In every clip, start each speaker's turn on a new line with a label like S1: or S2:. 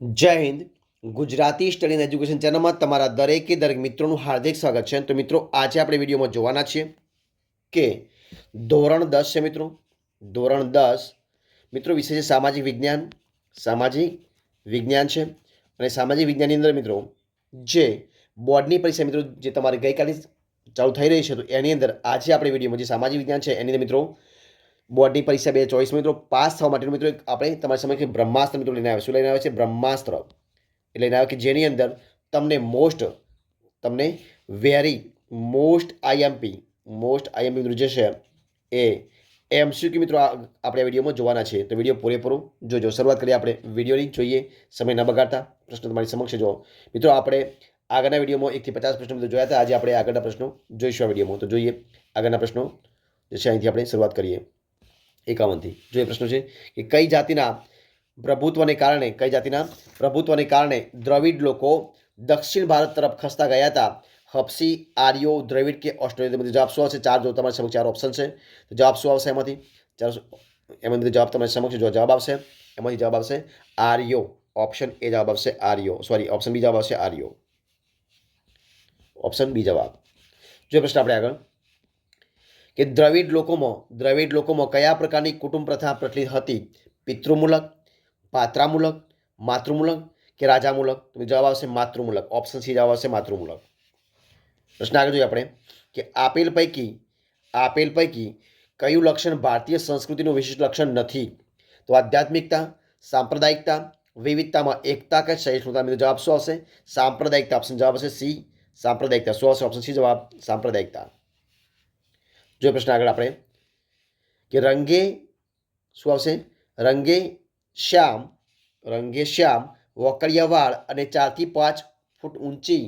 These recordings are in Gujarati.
S1: જય Hind. Gujarati study and education ચેનલમાં તમારા દરેકે દરેક મિત્રોનું હાર્દિક સ્વાગત છે. તો મિત્રો, આજે આપણે વિડીયોમાં જોવાના છીએ કે ધોરણ દસ છે મિત્રો. ધોરણ દસ મિત્રો વિષય છે સામાજિક વિજ્ઞાન. સામાજિક વિજ્ઞાન છે. અને સામાજિક વિજ્ઞાનની અંદર મિત્રો, જે બોર્ડની પરીક્ષા મિત્રો જે તમારી ગઈકાલે ચાલુ થઈ રહી છે, તો એની અંદર આજે આપણે વિડીયોમાં જે સામાજિક વિજ્ઞાન છે, એની અંદર મિત્રો બોર્ડની પરીક્ષા બે ચોવીસ મિત્રો પાસ થવા માટેનું મિત્રો આપણે તમારી સમય બ્રહ્માસ્ત્ર મિત્રો લઈને આવે શું લઈને આવે છે બ્રહ્માસ્ત્ર. એટલે લઈને આવે કે જેની અંદર તમને મોસ્ટ તમને very most IMP most IMP મિત્રો જે છે એ એમસીક્યુ મિત્રો આપણે આ વિડીયોમાં જોવાના છે. તો વીડિયો પૂરેપૂરો જોજો. શરૂઆત કરીએ આપણે વિડીયોની. જોઈએ સમય ન બગાડતા. પ્રશ્નો તમારી સમક્ષ જો મિત્રો આપણે આગળના વિડીયોમાં એકથી પચાસ પ્રશ્નો મિત્રો જોયા હતા. આજે આપણે આગળના પ્રશ્નો જોઈશું આ વિડીયોમાં. તો જોઈએ આગળના પ્રશ્નો જે છે અહીંથી આપણે શરૂઆત કરીએ. એકાવનથી જો એ પ્રશ્ન છે કે કઈ જાતિના પ્રભુત્વને કારણે કઈ જાતિના પ્રભુત્વને કારણે દ્રવિડ લોકો દક્ષિણ ભારત તરફ ખસતા ગયા હતા હપસી આર્યો દ્રવિડ કે ઓસ્ટ્રેલિયા બધી જવાબ શું આવશે ચાર જો તમારી સમક્ષ ચાર ઓપ્શન છે તો જવાબ શું આવશે એમાંથી ચાર એમાંથી જવાબ તમારી સમક્ષ જો જવાબ આવશે એમાંથી જવાબ આવશે આર્યો ઓપ્શન એ જવાબ આવશે આર્યો સોરી ઓપ્શન બી જવાબ આવશે આર્યો ઓપ્શન બી જવાબ જો પ્રશ્ન આપણે આગળ કે દ્રવિડ લોકોમાં દ્રવિડ લોકોમાં કયા પ્રકારની કુટુંબ પ્રથા પ્રચલિત હતી? પિતૃમૂલક, પાત્રામૂલક, માતૃમૂલક કે રાજામૂલક? તો જવાબ આવશે માતૃમૂલક. ઓપ્શન સી જવાબ આવશે માતૃમૂલક. પ્રશ્ન આગળ જોઈએ આપણે કે આપેલ પૈકી આપેલ પૈકી કયું લક્ષણ ભારતીય સંસ્કૃતિનું વિશિષ્ટ લક્ષણ નથી? તો આધ્યાત્મિકતા, સાંપ્રદાયિકતા, વિવિધતામાં એકતા કે સહિષ્ણુતા મિત્રો જવાબ શું આવશે? સાંપ્રદાયિકતા. ઓપ્શન જવાબ આવશે સી સાંપ્રદાયિકતા. શું આવશે ઓપ્શન સી જવાબ, સાંપ્રદાયિકતા. જો પ્રશ્ન આગળ આપણે કે રંગે શું આવશે રંગે શ્યામ રંગે શ્યામ વોકડિયાવાળ અને ચારથી પાંચ ફૂટ ઊંચી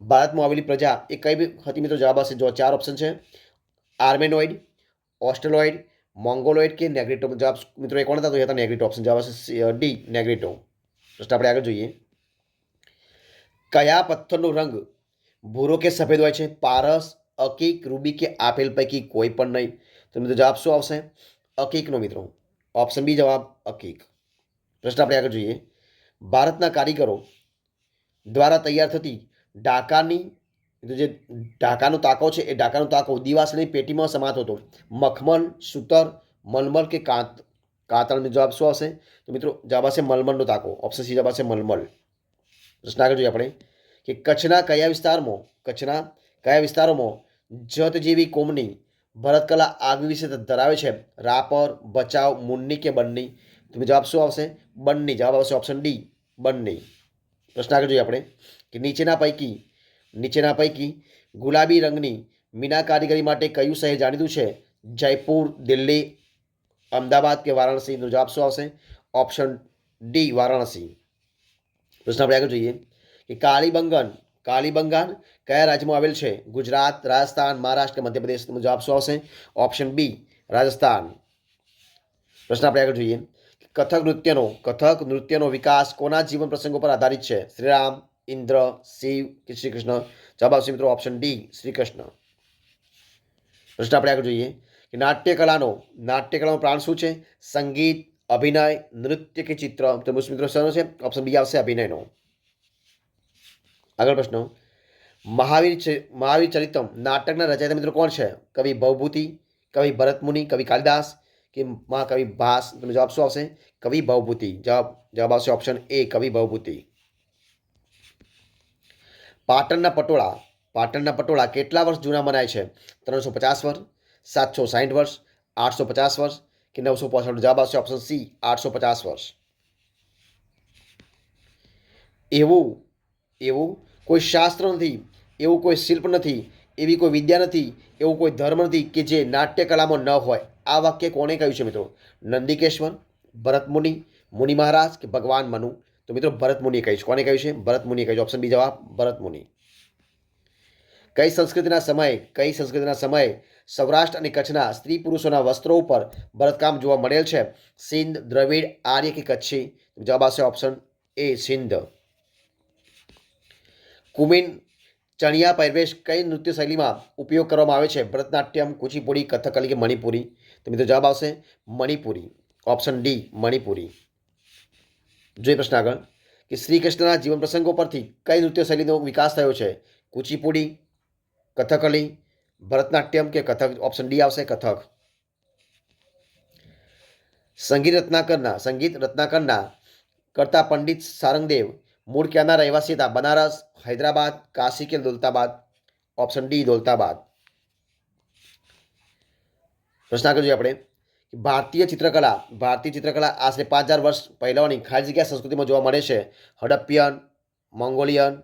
S1: ભારતમાં આવેલી પ્રજા એ કઈ બી હતી મિત્રો જવાબ આવશે જો ચાર ઓપ્શન છે આર્મેનોઇડ ઓસ્ટ્રેલોઇડ મોંગોલોઇડ કે નેગ્રેટો જવાબ મિત્રો એ કોણ હતા તો એ હતા નેગ્રેટો ઓપ્શન જવાબ આવશે ડી નેગ્રેટો પ્રશ્ન આપણે આગળ જોઈએ કયા પથ્થરનો રંગ ભૂરો કે સફેદ હોય છે પારસ અકીક રૂબિકે આપેલ પૈકી કોઈ પણ નહીં. તો મિત્રો જવાબ શું આવશે? અકીકનો મિત્રો. ઓપ્શન બી જવાબ અકીક. પ્રશ્ન આપણે આગળ જોઈએ. ભારતના કારીગરો દ્વારા તૈયાર થતી ઢાકાની જે ઢાકાનો તાકો છે એ ઢાકાનો તાકો દિવાસની પેટીમાં સમાતો હતો મખમલ, સૂતર, મલમલ કે કાંત? કાતળનો જવાબ શું આવશે? તો મિત્રો જવાબ આવશે મલમલનો તાકો ઓપ્શન સી જવાબ આવશે મલમલ. પ્રશ્ન આગળ જોઈએ આપણે કે કચ્છના કયા વિસ્તારમાં, કચ્છના કયા વિસ્તારોમાં જત જેવી કોમની ભરતકલા આગવી વિશે ધરાવે છે. રાપર, બચાવ, મુન્ની કે બન્ની? તો જવાબ શું આવશે? બન્ની. જવાબ આવશે ઓપ્શન ડી બન્ની. પ્રશ્ન આગળ જોઈએ આપણે કે નીચેના પૈકી નીચેના પૈકી ગુલાબી રંગની મીના કારીગરી માટે કયું શહેર જાણીતું છે? જયપુર, દિલ્હી, અમદાવાદ કે વારાણસી? તો જવાબ શું આવશે? Option D Varanasi. પ્રશ્ન આપણે આગળ જોઈએ કે કાળીબંગન કાળીબંગાન કયા રાજ્યમાં આવેલ છે? ગુજરાત, રાજસ્થાન, મહારાષ્ટ્ર, મધ્યપ્રદેશ જવાબ શું આવશે? Option B, Rajasthan. પ્રશ્ન આપણે આગળ જોઈએ કથક નૃત્યનો કથક નૃત્યનો વિકાસ કોના જીવન પ્રસંગો પર આધારિત છે? શ્રીરામ, ઇન્દ્ર, શિવ કે શ્રી કૃષ્ણ જવાબ આવશે મિત્રો ઓપ્શન ડી શ્રી કૃષ્ણ પ્રશ્ન આપણે આગળ જોઈએ કે નાટ્યકલાનો નાટ્યકલાનો પ્રાણ શું છે? સંગીત, અભિનય, નૃત્ય કે ચિત્ર? તો મિત્રો શેનો છે? ઓપ્શન બી આવશે અભિનયનો. આગળ પ્રશ્ન. મહાવીર મહાવીર ચરિતમ નાટકના રચયિતા મિત્રો કોણ છે? કવિ ભવભૂતિ કવિ ભરતમુનિ કવિ કાલિદાસ કે મહાકવિ ભાસ? તમે જવાબ શું આવશે? કવિ ભવભૂતિ જવાબ જવાબ આવશે ઓપ્શન એ કવિ ભવભૂતિ પાટણના પટોળા. પાટણના પટોળા કેટલા વર્ષ જૂના મનાય છે? ત્રણસો પચાસ વર્ષ, સાતસો સાઠ વર્ષ, આઠસો પચાસ વર્ષ કે નવસો પોસઠ જવાબ આવશે ઓપ્શન સી આઠસો પચાસ વર્ષ. એવું એવું કોઈ શાસ્ત્ર નથી, એવું કોઈ શિલ્પ નથી, એવી કોઈ વિદ્યા નથી, એવું કોઈ ધર્મ નથી કે જે નાટ્યકલામાં ન હોય. આ વાક્ય કોણે કહ્યું છે મિત્રો? નંદિકેશ્વર ભરતમુનિ મુનિ મહારાજ કે ભગવાન મનુ? તો મિત્રો ભરતમુનિએ કહ્યું છે. કોને કહ્યું છે? ભરતમુનિએ કહ્યું ઓપ્શન બી જવાબ ભરતમુનિ કઈ સંસ્કૃતિના સમયે, કઈ સંસ્કૃતિના સમયે સૌરાષ્ટ્ર અને કચ્છના સ્ત્રી પુરુષોના વસ્ત્રો ઉપર ભરતકામ જોવા મળેલ છે? સિંધ, દ્રવિડ, આર્ય કે કચ્છી? જવાબ આવશે ઓપ્શન એ સિંધ. કુમિન ચણિયા પહેરવેશ કઈ નૃત્ય શૈલીમાં ઉપયોગ કરવામાં આવે છે? ભરતનાટ્યમ, કુચીપુડી, કથકલી કે મણિપુરી? તો મિત્રો જવાબ આવશે મણિપુરી. Option D, Manipuri. જોઈએ પ્રશ્ન આગળ. કે શ્રી કૃષ્ણના જીવન પ્રસંગો પરથી કઈ નૃત્ય શૈલીનો વિકાસ થયો છે? કુચીપુડી, કથકલી, ભરતનાટ્યમ કે કથક? ઓપ્શન ડી આવશે કથક. સંગીત રત્નાકરના સંગીત રત્નાકરના કરતા પંડિત સારંગદેવ મૂળ ક્યાંના રહેવાસી હતા. બનારસ, હૈદરાબાદ કાશી કે દોલતાબાદ. Option D, Daulatabad. પ્રશ્ન આગળ જોઈએ આપણે. ભારતીય ચિત્રકલા ભારતીય ચિત્રકલા આશરે પાંચ હજાર વર્ષ પહેલાંની ખાલી જગ્યા સંસ્કૃતિમાં જોવા મળે છે. હડપ્પિયન, મોંગોલિયન,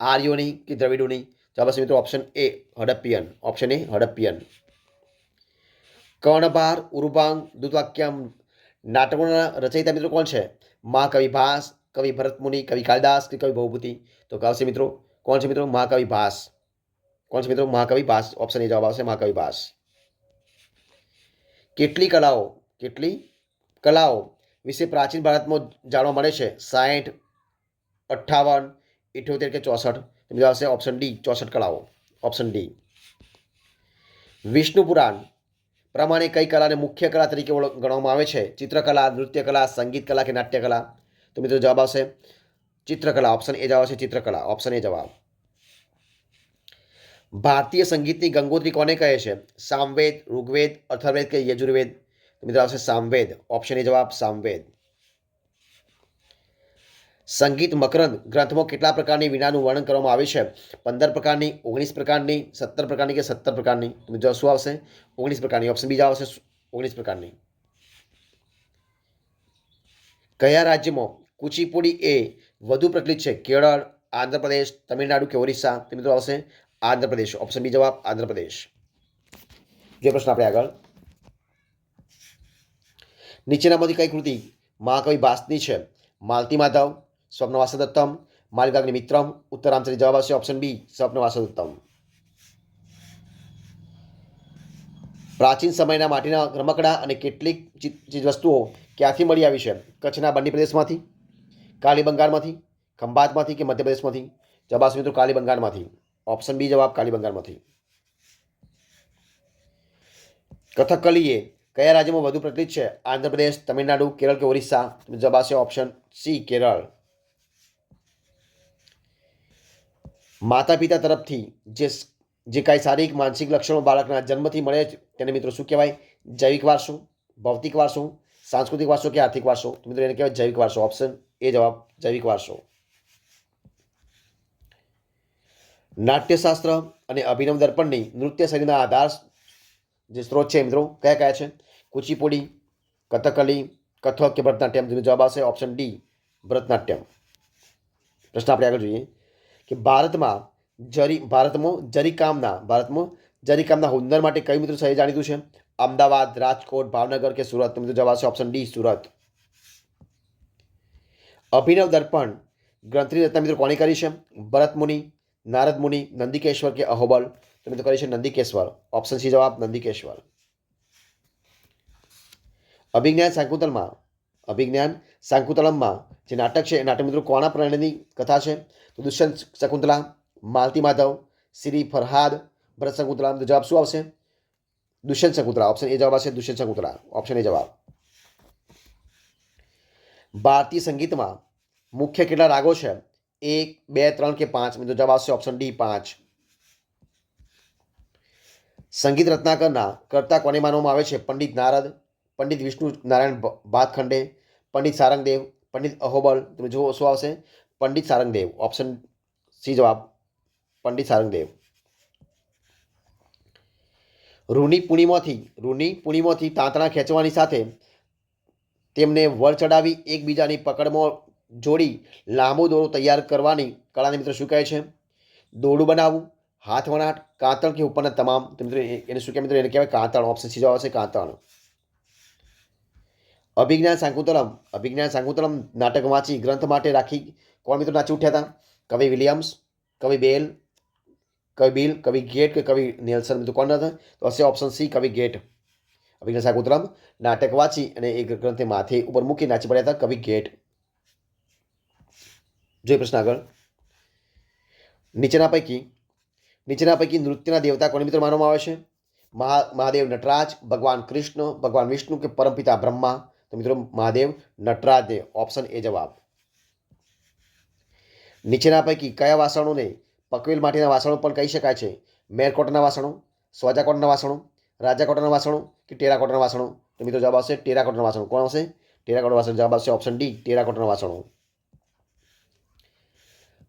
S1: આર્યોની કે દ્રવિડોની? જવાબ હશે મિત્રો option A, Harappan. Option A, Harappan. Karnabhara, Urubhanga, Dutavakyam, નાટકોના રચયિતા મિત્રો કોણ છે? મહાકવિ ભાસ કવિ ભરતમુનિ કવિ કાલિદાસ કે કવિ ભવભૂતિ તો આવશે મિત્રો, કોણ છે મિત્રો? મહાકવિ ભાસ. કોણ છે મિત્રો? મહાકવિ ભાસ. ઓપ્શન એ જવાબ આવશે મહાકવિ ભાસ. કેટલી કલાઓ કેટલી કલાઓ વિશે પ્રાચીન ભારતમાં જાણવા મળે છે? સાઠ અઠ્ઠાવન, ઇઠ્યોતેર કે ચોસઠ? બીજો આવશે ઓપ્શન ડી ચોસઠ કલાઓ. ઓપ્શન ડી વિષ્ણુ પુરાણ પ્રમાણે કઈ કલાને મુખ્ય કલા તરીકે ગણવામાં આવે છે? ચિત્રકલા, નૃત્યકલા સંગીત કલા કે નાટ્યકલા? તો મિત્રો જવાબ આવશે ચિત્રકલા ઓપ્શન એ જવાબ છે ચિત્રકલા ઓપ્શન એ જવાબ. ભારતીય સંગીતની ગંગોત્રી કોને કહે છે? સામવેદ, ઋગ્વેદ, અથર્વેદ કે યજુર્વેદ? મિત્રો આવશે સામવેદ. ઓપ્શન એ જવાબ સામવેદ. સંગીત મકરંદ ગ્રંથમાં કેટલા પ્રકારની વિનાનું વર્ણન કરવામાં આવ્યું છે? પંદર પ્રકારની, ઓગણીસ પ્રકારની, સત્તર પ્રકારની કે સત્તર પ્રકારની? મિત્રો શું આવશે? ઓગણીસ પ્રકારની. ઓપ્શન બીજા આવશે ઓગણીસ પ્રકારની. કયા રાજ્યમાં કુચીપુડી એ વધુ પ્રચલિત છે. કેરળ, આંધ્રપ્રદેશ, તમિલનાડુ કે ઓરિસ્સા. તો મિત્રો આવશે આંધ્રપ્રદેશ. ઓપ્શન બી જવાબ આંધ્રપ્રદેશ. જે પ્રશ્ન આપણે આગળ. નીચેનામાંથી કઈ કૃતિ? મહાકવિ ભાસની છે. માલતી માધવ, સ્વપ્નવાસ દત્તમ માલિકાગ્નિ મિત્રમ. ઉત્તરાંચલી જવાબ આવશે ઓપ્શન બી સ્વપ્નવાસ પ્રાચીન સમયના માટીના રમકડા અને કેટલીક ચીજ વસ્તુઓ ક્યાંથી મળી આવી છે? કચ્છના બંડી પ્રદેશમાંથી. કાલી બંગાળમાંથી ખંભાતમાંથી કે મધ્યપ્રદેશમાંથી? જવાબ આવશે મિત્રો કાલી બંગાળમાંથી ઓપ્શન બી જવાબ કાલી બંગાળમાંથી કથકલી એ કયા રાજ્યમાં વધુ પ્રચલિત છે? આંધ્રપ્રદેશ, તમિલનાડુ, કેરળ કે ઓરિસ્સા? જવાબ આવશે ઓપ્શન સી, કેરળ. માતા પિતા તરફથી જે જે કાંઈ શારીરિક, માનસિક લક્ષણો બાળકના જન્મથી મળે છે, તેને મિત્રો શું કહેવાય? જૈવિક વારસો, ભૌતિક વારસો, સાંસ્કૃતિક વારસો કે આર્થિક વારસો? મિત્રો એને કહેવાય જૈવિક વારસો. ઓપ્શન એ જવાબ જૈવિક વારસો. નાટ્યશાસ્ત્ર અને અભિનવ દર્પણની નૃત્ય શૈલીના આધાર જે સ્ત્રોત છે મિત્રો કયા કયા છે? કુચીપુડી, કથકલી, કથક કે ભરતનાટ્યમ? જવાબ આવશે ઓપ્શન ડી ભરતનાટ્યમ. પ્રશ્ન આપણે આગળ જોઈએ કે ભારતમાં જરી, ભારતમાં જરીકામના ભારતમાં જરીકામના હુન્નર માટે કયું મિત્રો સહી જાણીતું છે? અમદાવાદ, રાજકોટ, ભાવનગર કે સુરત? મિત્રો જવાબ આવશે ઓપ્શન ડી સુરત. અભિનવ દર્પણ, ગ્રંથની રચના મિત્રો કોણે કરી છે? ભરત મુનિ, નારદ મુનિ, નંદિકેશ્વર કે અહોબલ? તો મિત્રો કરી છે નંદિકેશ્વર. ઓપ્શન સી જવાબ નંદિકેશ્વર. અભિજ્ઞાન સાંકુતલમાં, અભિજ્ઞાન સાંકુતલમમાં જે નાટક છે, એ નાટક મિત્રો કોના પ્રાણીની કથા છે? તો દુષ્યંત શકુંતલા, માલતી માધવ, શ્રી ફરહાદ, ભરત શકુંતલા જવાબ શું આવશે? દુષ્યંત શકુંતલા. ઓપ્શન એ જવાબ આવશે દુષ્યંત શકુંતલા. ઓપ્શન એ જવાબ. ભારતીય સંગીતમાં મુખ્ય કેટલા રાગો છે? એક, બે, ત્રણ કે પાંચ? મિત્રો, જવાબ આવશે ઓપ્શન ડી, પાંચ. સંગીત રત્નાકરના કરતા કોને માનવામાં આવે છે? પંડિત નારદ, પંડિત વિષ્ણુ નારાયણ ભાતખંડે, પંડિત સારંગદેવ, પંડિત અહોબલ, તમે જુઓ શું આવશે? પંડિત સારંગદેવ. ઓપ્શન સી જવાબ, પંડિત સારંગદેવ. રૂની પૂર્ણિમાથી રૂની પૂર્ણિમાથી તાંતણા ખેંચવાની સાથે તેમને વળ ચડાવી એકબીજાની પકડમાં જોડી લાંબો દોરો તૈયાર કરવાની કળાને મિત્રો શું કહે છે? દોરડું બનાવવું, હાથ વણાટ, કાંતણ કે ઉપરના તમામ? મિત્રો એને શું કહેવાય મિત્રો એને કહેવાય કાંતણ. ઓપ્શન સી જવાબ આવશે કાંતણ. અભિજ્ઞાન શાકુંતલમ અભિજ્ઞાન સાંકુતલમ નાટક વાંચી ગ્રંથ માટે રાખી કોણ મિત્રો નાચી ઉઠ્યા હતા? કવિ વિલિયમ્સ, કવિ બેલ, કવિ બિલ, કવિ ગેટ કે કવિ નેલ્સન. મિત્રો કોણ હતા? તો હશે ઓપ્શન સી, કવિ ગેટ. શાકુંતલમ નાટક વાંચી અને એક ગ્રંથે માથે ઉપર મૂકી નાચી પડ્યા હતા કવિ ગેટ. જોઈએ પ્રશ્ન આગળ. નીચેના પૈકી નીચેના પૈકી નૃત્યના દેવતા કોને મિત્રો માનવામાં આવે છે? મહા, મહાદેવ નટરાજ, ભગવાન કૃષ્ણ, ભગવાન વિષ્ણુ કે પરમપિતા બ્રહ્મા? તો મિત્રો મહાદેવ નટરાજ દેવ ઓપ્શન એ જવાબ. નીચેના પૈકી કયા વાસણોને પકવેલ માટીના વાસણો પણ કહી શકાય છે? મેરકોટના વાસણો, સ્વાજાકોટના વાસણો રાજાકોટના વાસણો કે ટેરાકોટના વાસણો? તો મિત્રો જવાબ આવશે ટેરાકોટના વાસણો. કોણ આવશે? ટેરાકોટના વાસણ. જવાબ આવશે ઓપ્શન ડી ટેરાકોટના વાસણો.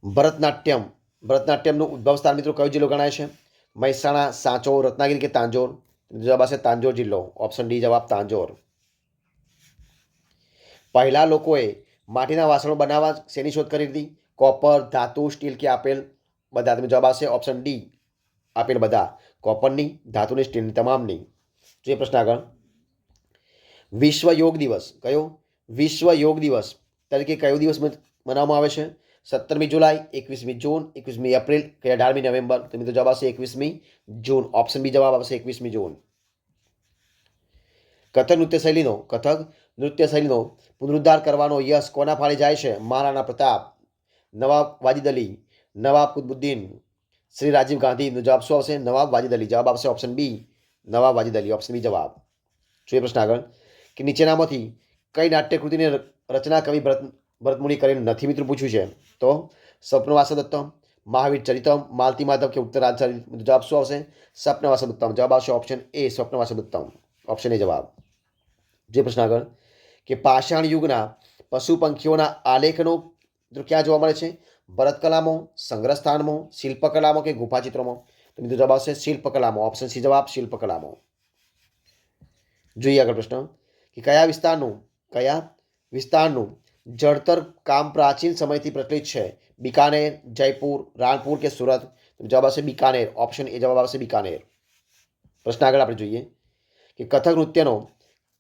S1: ભરતનાટ્યમ. ભરતનાટ્યમનું ઉદ્ભવ સ્થાન મિત્રો કયો જિલ્લો ગણાય છે? મહેસાણા સાંચો રત્નાગીરી કે તાંજોર? જવાબ આવશે તાંજોર જિલ્લો. ઓપ્શન ડી જવાબ તાંજોર. પહેલાં લોકોએ માટીના વાસણો બનાવવા શેની શોધ કરી હતી? કોપર, ધાતુ, સ્ટીલ કે આપેલ બધા? તમે જવાબ આવશે ઓપ્શન ડી આપેલ બધા. કોપરની, ધાતુની સ્ટીલની તમામની. જોઈએ પ્રશ્ન આગળ? વિશ્વ યોગ દિવસ. કયો? વિશ્વ યોગ દિવસ. તરીકે કયો દિવસ મનાવવામાં આવે છે? સત્તરમી જુલાઈ, એકવીસમી જૂન, એકવીસમી એપ્રિલ કે અઢારમી નવેમ્બર. તો મિત્રો જવાબ આવશે એકવીસમી જૂન. ઓપ્શન બી જવાબ આવશે એકવીસમી જૂન. કથક નૃત્ય શૈલીનો કથક નૃત્ય શૈલીનો પુનરુદ્ધાર કરવાનો યશ કોના ફાળે જાય છે? મહારાણા પ્રતાપ. નવાબ વાજિદ અલી. નવાબ કુતબુદ્દીન શ્રી રાજીવ ગાંધીનો જવાબ શું આવશે? નવાબ વાજિદ અલી જવાબ આવશે option B Nawab Wajid Ali option B જવાબ. જોઈએ પ્રશ્ન આગળ. કે નીચેનામાંથી કઈ નાટ્યકૃતિની રચના કવિ ભરત, ભરતમુનિ કરીને નથી મિત્રો? પૂછ્યું છે. તો સ્વપ્નવાસદત્તમ મહાવીર ચરિતમ, માલતી માધવ કે ઉત્તરાજ જવાબ શું આવશે? સ્વપ્નવાસદત્તમ જવાબ આવશે ઓપ્શન એ સ્વપ્નવાસદત્તમ ઓપ્શન એ જવાબ. જે પ્રશ્ન આગળ. કે પાષાણ યુગના પશુ પંખીઓના આલેખનો મિત્રો ક્યાં જોવા મળે છે, ભરતકલામાં સંગ્રહ સ્થાનમાં શિલ્પકલામાં કે ગુફાચિત્રોમાં. તો મિત્રો જવાબ આવશે શિલ્પકલામાં. ઓપ્શન સી જવાબ શિલ્પકલામાં. જોઈએ આગળ પ્રશ્ન. કે કયા વિસ્તારનું કયા વિસ્તારનું જળતર કામ પ્રાચીન સમયથી પ્રચલિત છે? બિકાનેર, જયપુર, રાણપુર કે સુરત? જવાબ આવશે બિકાનેર. ઓપ્શન એ જવાબ આવશે બિકાનેર. પ્રશ્ન આગળ આપણે જોઈએ. કે કથક નૃત્યનો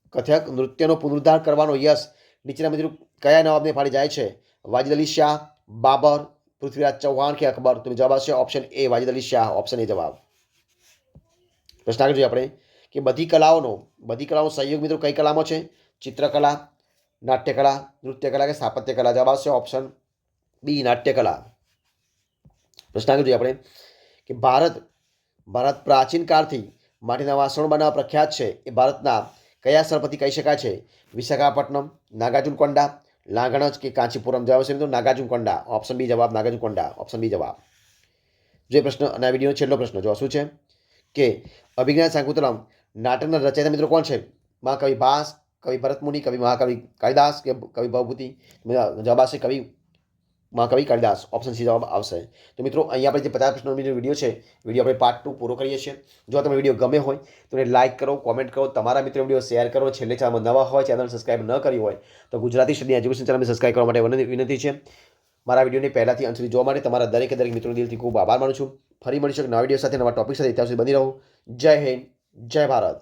S1: કથક નૃત્યનો પુનરુદ્ધાર કરવાનો યશ નીચેના મિત્રો કયા નવાબને ફાળી જાય છે? વાજિદ અલી શાહ, બાબર, પૃથ્વીરાજ ચૌહાણ કે અકબર? તો જવાબ આવશે option A Wajid Ali Shah option A જવાબ. પ્રશ્ન આગળ જોઈએ આપણે કે બધી કલાઓનો બધી કલાઓનો સહયોગ મિત્રો કઈ કલામાં છે? ચિત્રકલા, નાટ્યકલા, નૃત્યકલા કે સ્થાપત્યકલા? જવાબ આવશે ઓપ્શન બી નાટ્યકલા. પ્રશ્ન આગળ જોઈએ આપણે કે ભારત ભારત પ્રાચીન કાળથી માટીના વાસણો બનાવવા પ્રખ્યાત છે. એ ભારતના કયા સ્થળપતિ કહી શકાય છે? વિશાખાપટ્ટનમ, નાગાર્જુનકોંડા લાંગણજ કે કાંચીપુરમ જવાબ છે મિત્રો નાગાર્જુનકોંડા ઓપ્શન બી જવાબ નાગાર્જુનકોંડા ઓપ્શન બી જવાબ. જે પ્રશ્ન અને આ વિડીયોનો છેલ્લો પ્રશ્ન જો શું છે? કે અભિજ્ઞાન સાંકુતરામ નાટકના રચયિતા મિત્રો કોણ છે? મહાકવિ ભાસ, કવિ ભરતમુનિ, કવિ મહાકવિ કાલિદાસ કે કવિ ભવભૂતિ? જવાબ આવશે કવિ મહાકવિ કાલિદાસ ઓપ્શન સી જવાબ આવશે. તો મિત્રો, અહીંયા આપણે જે પચાસ પ્રશ્નનો વીડિયો છે વીડિયો આપણે પાર્ટ ટુ પૂરો કરીએ છીએ. જો તમે વીડિયો ગમે હોય, તો એને લાઇક કરો કોમેન્ટ કરો, તમારા મિત્રો વીડિયો શેર કરો. છેલ્લે ચાલમાં નવા હોય ચેનલ સબસ્ક્રાઇબ ન કરી હોય, તો ગુજરાતી સ્ટડી એજ્યુકેશન ચેનલને સબસ્ક્રાઇબ કરવા માટે વિનંતી છે. મારા વિડીયોને પહેલાંથી અંત સુધી જોવા માટે તમારા દરેકે દરેક મિત્રો દિલથી ખૂબ આભાર માનું છું. ફરી શકે નવા વીડિયો સાથે, નવા ટોપિક સાથે. ત્યાં સુધી બની રહો. જય હિન્દ, જય ભારત.